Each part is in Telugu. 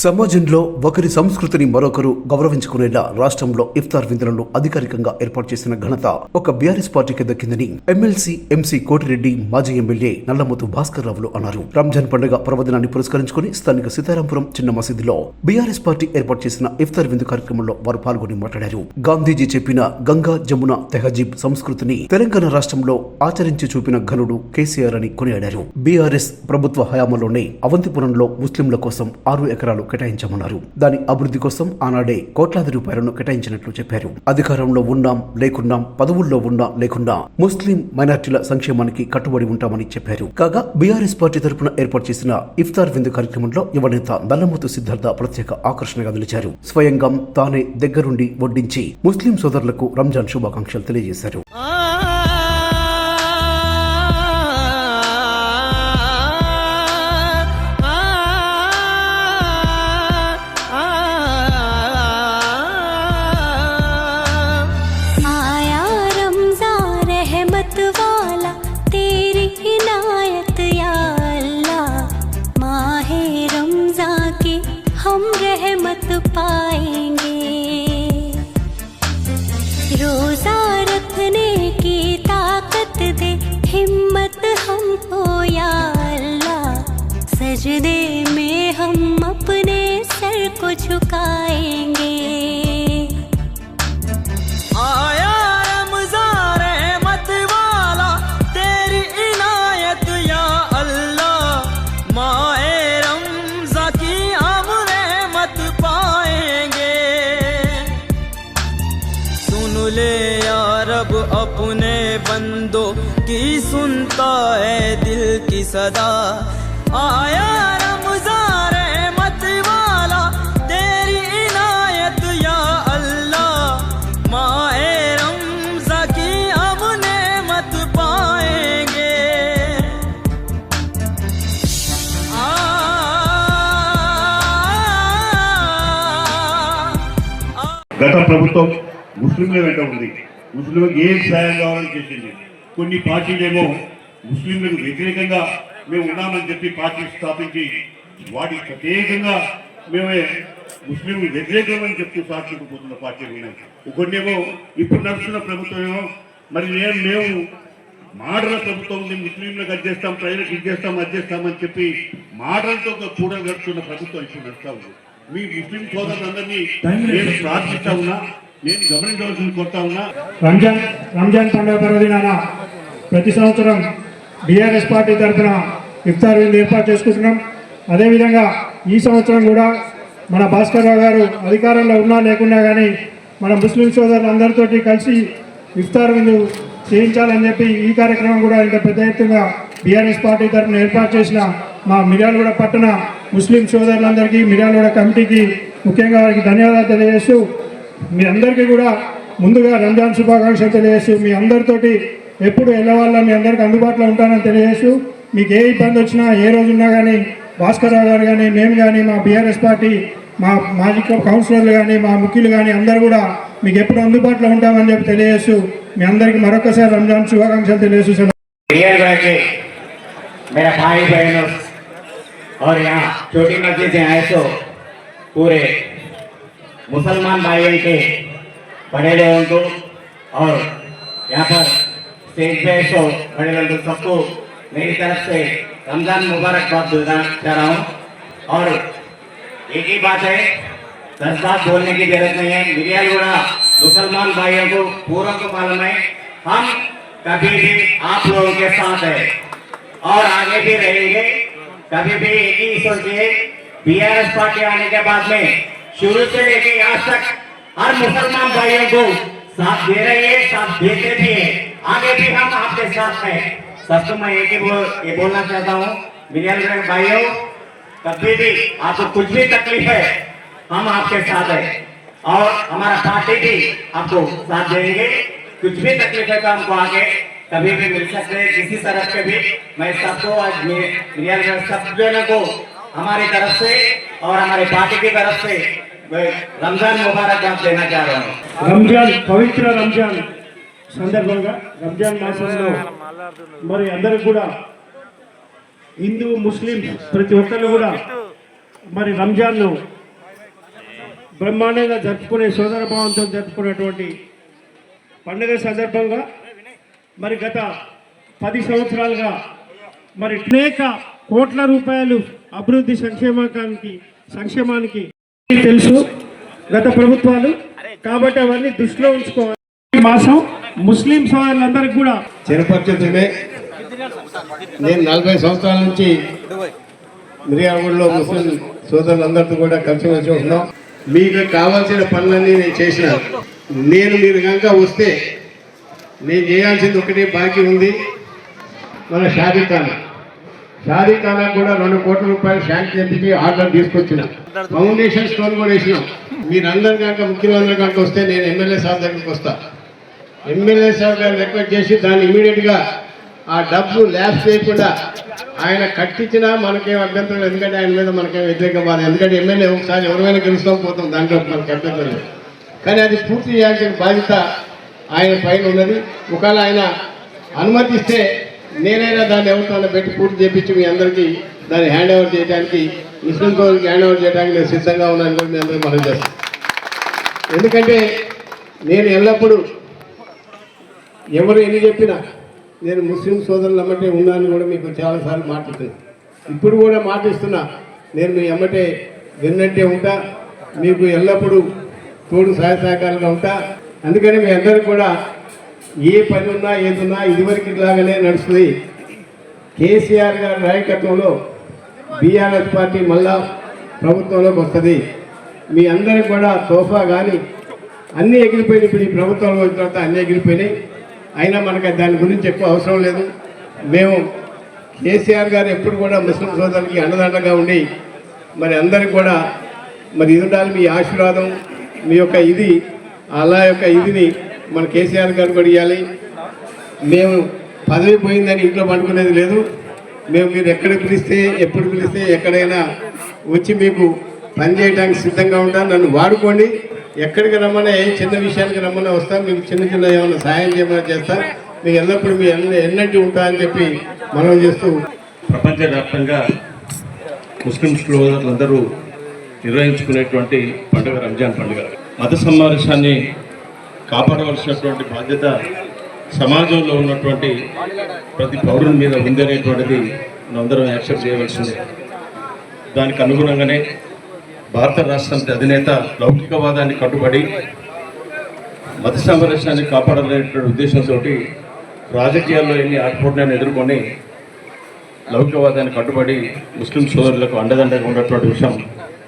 సమాజంలో ఒకరి సంస్కృతిని మరొకరు గౌరవించుకునేలా రాష్ట్రంలో ఇఫ్తార్ విందులను అధికారికంగా ఏర్పాటు చేసిన ఘనత ఒక బీఆర్ఎస్ పార్టీకి దక్కిందని ఎమ్మెల్సీ ఎంసీ కోటిరెడ్డి మాజీ ఎమ్మెల్యే నల్లమూతు భాస్కర్ రావులు అన్నారు. రంజాన్ పండుగ పర్వదినాన్ని పురస్కరించుకుని స్థానిక సీతారాంపురం చిన్న మసీదులో బీఆర్ఎస్ పార్టీ ఏర్పాటు చేసిన ఇఫ్తార్ విందు కార్యక్రమంలో వారు పాల్గొని మాట్లాడారు. గాంధీజీ చెప్పిన గంగా జమున తెహజీబ్ సంస్కృతిని తెలంగాణ రాష్ట్రంలో ఆచరించి చూపిన ఘనుడు కేసీఆర్ అని కొనియాడారు. బీఆర్ఎస్ ప్రభుత్వ హయాంలోనే అవంతిపురంలో ముస్లింల కోసం ఆరు ఎకరాలు కేటాయించమన్నారు. దాని అభివృద్ధి కోసం ఆనాడే కోట్లాది రూపాయలను కేటాయించినట్లు చెప్పారు. అధికారంలో ఉన్నాం లేకున్నాం పదవుల్లో ఉన్నా లేకున్నా ముస్లిం మైనార్టీల సంక్షేమానికి కట్టుబడి ఉంటామని చెప్పారు. కాగా బీఆర్ఎస్ పార్టీ తరపున ఏర్పాటు చేసిన ఇఫ్తార్ విందు కార్యక్రమంలో యువనేత నల్లమూతు సిద్ధార్థ ప్రత్యేక ఆకర్షణగా నిలిచారు. స్వయంగా తానే దగ్గరుండి వడ్డించి ముస్లిం సోదరులకు రంజాన్ శుభాకాంక్షలు తెలియజేశారు. பார்த்து பாய் सदा आया रमजान रहमत वाला तेरी इनायत या अल्लाह माए रमजा की हम नेमत पाएंगे आ, గత ప్రభుత్వం ముస్లింల వెంట ఉంది ముస్లింలకు ఏ సాయం కావాలని చేసింది కొన్ని పార్టీలేమో ముస్లింలకు వ్యతిరేకంగా మేము ఉన్నామని చెప్పి పార్టీ స్థాపించి వాటికి ప్రత్యేకంగా మేమే ముస్లిం వ్యతిరేకమని చెప్తూ సాక్షికి పోతున్న పార్టీ ఉన్నాయి కొన్నేమో ఇప్పుడు నడుస్తున్న ప్రభుత్వం ఏమో మరి నేను మేము మాటల ప్రభుత్వం ముస్లింలకు అది చేస్తాం ప్రజలకు ఇది చేస్తాం అది చేస్తామని చెప్పి మాటలతో కూడా గడుపుతున్న ప్రభుత్వం ఇప్పుడు నడుస్తా ఉంది. మీ ముస్లిం సోదరులందరినీ నేను ప్రార్థిస్తా ఉన్నా నేను గమనించవలసింది కొడతా ఉన్నా. రంజాన్ రంజాన్ పండుగ పర్వదినాన ప్రతి సంవత్సరం బీఆర్ఎస్ పార్టీ తరఫున ఇఫ్తార్ విందు ఏర్పాటు చేసుకుంటున్నాం. అదేవిధంగా ఈ సంవత్సరం కూడా మన భాస్కర్ గారు అధికారంలో ఉన్నా లేకున్నా కానీ మన ముస్లిం సోదరులందరితోటి కలిసి ఇఫ్తార్ విందు చేయించాలని చెప్పి ఈ కార్యక్రమం కూడా ఇంత పెద్ద ఎత్తుగా బీఆర్ఎస్ పార్టీ తరఫున ఏర్పాటు చేసిన మా మిర్యాలగూడ పట్టణ ముస్లిం సోదరులందరికీ మిర్యాలగూడ కమిటీకి ముఖ్యంగా వారికి ధన్యవాదాలు తెలియజేస్తూ మీ అందరికీ కూడా ముందుగా రంజాన్ శుభాకాంక్షలు తెలియజేస్తూ మీ అందరితోటి ఎప్పుడు వెళ్ళవాళ్ళ మీ అందరికీ అందుబాటులో ఉంటానని తెలియజేస్తూ మీకు ఏ ఇబ్బంది వచ్చినా ఏ రోజు ఉన్నా కానీ భాస్కర్ రావు గారు కానీ మేము కానీ మా బీఆర్ఎస్ పార్టీ మా మాజీ కౌన్సిలర్లు కానీ మా ముఖ్యులు కానీ అందరూ కూడా మీకు ఎప్పుడు అందుబాటులో ఉంటామని చెప్పి తెలియజేస్తూ మీ అందరికీ మరొకసారి రంజాన్ శుభాకాంక్షలు తెలియజేస్తూ रियल के मेरा भाई बहनों और यहाँ छोटी मस्जिद से आए तो पूरे मुसलमान भाइयों के बड़े लोगों को और यहाँ पर पे बड़े को सबको मेरी तरफ़ से रमज़ान मुबारकबाद देना चाह रहा हूँ और एक ही बात है दस बात बोलने की ज़रूरत नहीं है। मीडिया मिरियालगुड़ा मुसलमान भाइयों को, पूरा को मालूम है। हम कभी भी आप लोगों के साथ है। और आगे भी रहेंगे। कभी भी एक ही सोचिए बीआरएस पार्टी आने के बाद में, शुरू से लेके आज तक, हर मुसलमान भाइयों को साथ दे रही है, साथ देते भी है। आगे भी हम आपके साथ हैं। सबसे मैं एक ही बोल ये बोलना चाहता हूँ विद्यालय भाइयों, कभी भी आपको कुछ भी तकलीफ़ है, हम आपके साथ हैं। और हमारा पार्टी भी आपको साथ देंगे। कुछ भी तकलीफ़ है तो हमको आगे कभी भी मिल सकते हैं, किसी तरफ़ के भी। मैं सबको आज विद्यालय सब जनों को हमारी तरफ़ से और हमारे पार्टी की तरफ़ से रमज़ान मुबारकबाद देना चाह रहा हूँ। रमज़ान, पवित्र रमज़ान। సందర్భంగా రంజాన్ మాసంలో మరి అందరూ కూడా హిందూ ముస్లిం ప్రతి ఒక్కరు కూడా మరి రంజాన్ను బ్రహ్మాండంగా జరుపుకునే సోదర భావంతో జరుపుకునేటువంటి పండుగ సందర్భంగా మరి గత పది సంవత్సరాలుగా మరి అనేక కోట్ల రూపాయలు అభివృద్ధి సంక్షేమానికి సంక్షేమానికి తెలుసు గత ప్రభుత్వాలు కాబట్టి అవన్నీ దృష్టిలో ఉంచుకోవాలి. ఈ మాసం ముస్లిం సోదరులందరికీ కూడా చిరపరిచితమే నేను నలభై సంవత్సరాల నుంచి మిర్యాలగూడలో ముస్లిం సోదరులందరితో కూడా కలిసి వచ్చి ఉంటున్నాం మీకు కావాల్సిన పనులన్నీ నేను చేసిన. నేను మీరు కనుక వస్తే నేను చేయాల్సింది ఒకటి బాకీ ఉంది. మన షాదీఖానా షాదీఖానా కూడా రెండు కోట్ల రూపాయలు శాంక్షన్ చేసి ఆర్డర్ తీసుకొచ్చిన. ఫౌండేషన్ స్టోన్ కూడా వేసినాం. మీరందరు కనుక ముఖ్యమంత్రి కనుక వస్తే నేను ఎమ్మెల్యే సార్ దగ్గరికి వస్తాను ఎమ్మెల్యే సార్ గారు రిక్వెస్ట్ చేసి దాన్ని ఇమీడియట్గా ఆ డబ్బు ల్యాబ్స్ చేయకుండా ఆయన కట్టించినా మనకేం అభ్యంతరం లేదు. ఎందుకంటే ఆయన మీద మనకేం వ్యతిరేకం బాధ ఎందుకంటే ఎమ్మెల్యే ఒకసారి ఎవరైనా గెలుస్తాం పోతాం. దాంట్లో మనకు అభ్యంతరం లేదు. కానీ అది పూర్తి చేయాల్సిన బాధ్యత ఆయన పైన ఉన్నది. ఒకవేళ ఆయన అనుమతిస్తే నేనైనా దాన్ని ఎవరితో పెట్టి పూర్తి చేపించి మీ అందరికీ దాన్ని హ్యాండ్ ఓవర్ చేయడానికి ముస్లిం సోదరికి హ్యాండ్ ఓవర్ చేయడానికి నేను సిద్ధంగా ఉన్నాను కూడా మీ అందరికీ మనం చేస్తాను ఎందుకంటే నేను ఎల్లప్పుడూ ఎవరు ఎన్ని చెప్పినా నేను ముస్లిం సోదరులు అమ్మటే ఉన్నాను కూడా మీకు చాలాసార్లు మాట్లాడుతున్నా. ఇప్పుడు కూడా మాటిస్తున్నా నేను మీ అమ్మటే విన్నట్టే ఉంటా మీకు ఎల్లప్పుడూ తోడు సహాయ సహకారంగా ఉంటా. అందుకని మీ అందరికి కూడా ఏ పని ఉన్నా ఏదున్నా ఇదివరకు ఇట్లాగానే నడుస్తుంది. కేసీఆర్ గారి నాయకత్వంలో బీఆర్ఎస్ పార్టీ మళ్ళా ప్రభుత్వంలోకి వస్తుంది. మీ అందరికి కూడా తోఫా కానీ అన్నీ ఎగిరిపోయినాయి. ఇప్పుడు ఈ ప్రభుత్వంలో వచ్చిన తర్వాత అన్నీ ఎగిరిపోయినాయి. అయినా మనకు దాని గురించి ఎక్కువ అవసరం లేదు. మేము కేసీఆర్ గారు ఎప్పుడు కూడా ముస్లిం సోదరులకి అండదండగా ఉండి మరి అందరికి కూడా మరి ఇది ఉండాలి మీ ఆశీర్వాదం మీ యొక్క ఇది అలా యొక్క ఇదిని మన కేసీఆర్ గారు కూడా ఇవ్వాలి. మేము పదవి పోయిందని ఇంట్లో పండుకునేది లేదు. మేము మీరు ఎక్కడ పిలిస్తే ఎప్పుడు పిలిస్తే ఎక్కడైనా వచ్చి మీకు పనిచేయడానికి సిద్ధంగా ఉంటాను నన్ను వాడుకోండి. ఎక్కడికి రమ్మనే చిన్న విషయానికి రమ్మనే వస్తాం మీకు చిన్న చిన్న ఏమైనా సాయం చేయమని చేస్తా? మీకు ఎల్లప్పుడూ మీ ఎన్న ఎన్నట్టు ఉంటా అని చెప్పి మనం చేస్తూ ప్రపంచవ్యాప్తంగా ముస్లిం సోదరులందరూ నిర్వహించుకునేటువంటి పండుగ రంజాన్ పండుగ. మత సమావేశాన్ని కాపాడవలసినటువంటి బాధ్యత సమాజంలో ఉన్నటువంటి ప్రతి పౌరుని మీద ఉందనేటువంటిది మనందరం యాక్సెప్ట్ చేయవలసిందే. దానికి అనుగుణంగానే భారత రాష్ట్రానికి అధినేత లౌకికవాదాన్ని కట్టుబడి మత సామరస్యాన్ని కాపాడాలనేటువంటి ఉద్దేశంతో రాజకీయాల్లో ఎన్ని ఆటపోట్లను ఎదుర్కొని లౌకికవాదాన్ని కట్టుబడి ముస్లిం సోదరులకు అండదండగా ఉన్నటువంటి విషయం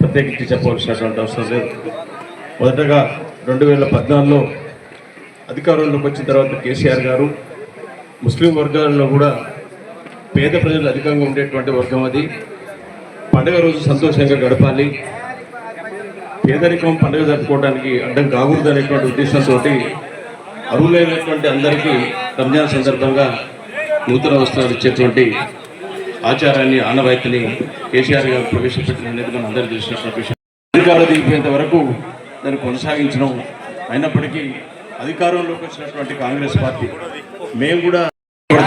ప్రత్యేకించి చెప్పవలసినటువంటి అవసరం లేదు. మొదటగా రెండు వేల పద్నాలుగులో అధికారంలోకి వచ్చిన తర్వాత కేసీఆర్ గారు ముస్లిం వర్గాల్లో కూడా పేద ప్రజలు అధికంగా ఉండేటువంటి వర్గం అది. పండుగ రోజు సంతోషంగా గడపాలి. పేదరికం పండుగ జరుపుకోవడానికి అడ్డం కాకూడదు అనేటువంటి ఉద్దేశంతో అరువులైనటువంటి అందరికీ రంజాన్ సందర్భంగా నూతన వస్త్రాలు ఇచ్చేటువంటి ఆచారాన్ని ఆనవాయితీని కేసీఆర్ గారు ప్రవేశపెట్టిన అనేది మనం అందరూ చూసినటువంటి విషయం అధికారులు దిగిపోయేంత వరకు దాన్ని కొనసాగించడం అయినప్పటికీ అధికారంలోకి వచ్చినటువంటి కాంగ్రెస్ పార్టీ మేము కూడా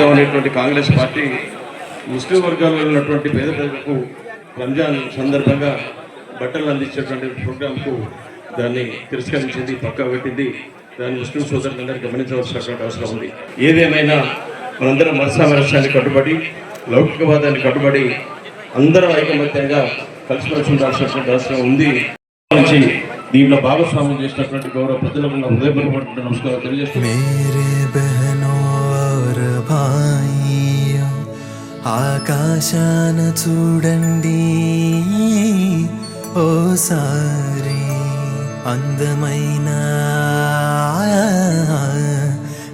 అనేటువంటి కాంగ్రెస్ పార్టీ ముస్లిం వర్గాల్లో ఉన్నటువంటి పేద ప్రజలకు రంజాన్ సందర్భంగా బట్టలు అందించేటువంటి ప్రోగ్రాంకు దాన్ని తిరస్కరించింది పక్కా పెట్టింది. దాన్ని ముస్లిం సోదరులందరూ గమనించవలసినటువంటి అవసరం ఉంది. ఏదేమైనా మనందరం మనసామరస్యాన్ని కట్టుబడి లౌకికవాదాన్ని కట్టుబడి అందరూ ఐకమత్యంగా కలిసిమెలిసి ఉండాల్సినటువంటి అవసరం ఉంది. నుంచి దీంట్లో భాగస్వామ్యం చేసినటువంటి గౌరవ ప్రజలకు నా హృదయపూర్వక నమస్కారం తెలియజేస్తున్నాను ఆకాశాన చూడండి. ఓ సారి అందమైన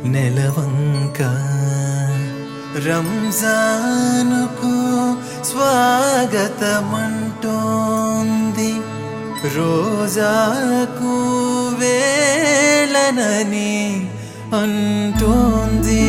నెలవంక. రంజానుకు స్వాగతమంటోంది. రోజాకు వేళనని అంటోంది.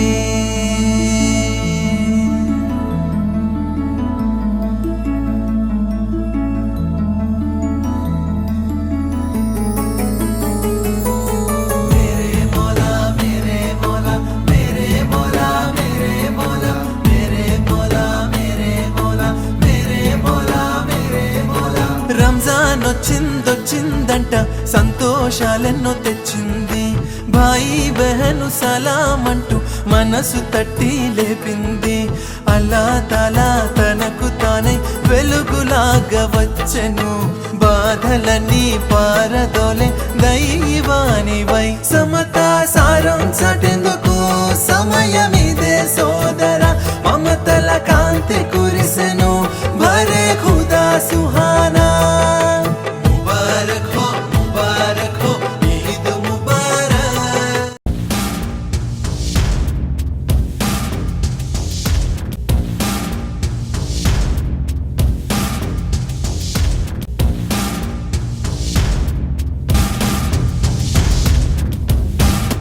ఆకాశాలెన్నో తెచ్చింది. భాయి బెహను సలామంటూ మనసు తట్టి లేపింది. అలా తలా తనకు తానే వెలుగులాగా వచ్చను. బాధలన్నీ పారదోలే దైవానివై సమతా సారం చటెందుకు సమయం ఇదే సోదర. మమతల కాంతి కురిసెను. భరే ఖుదా సుహ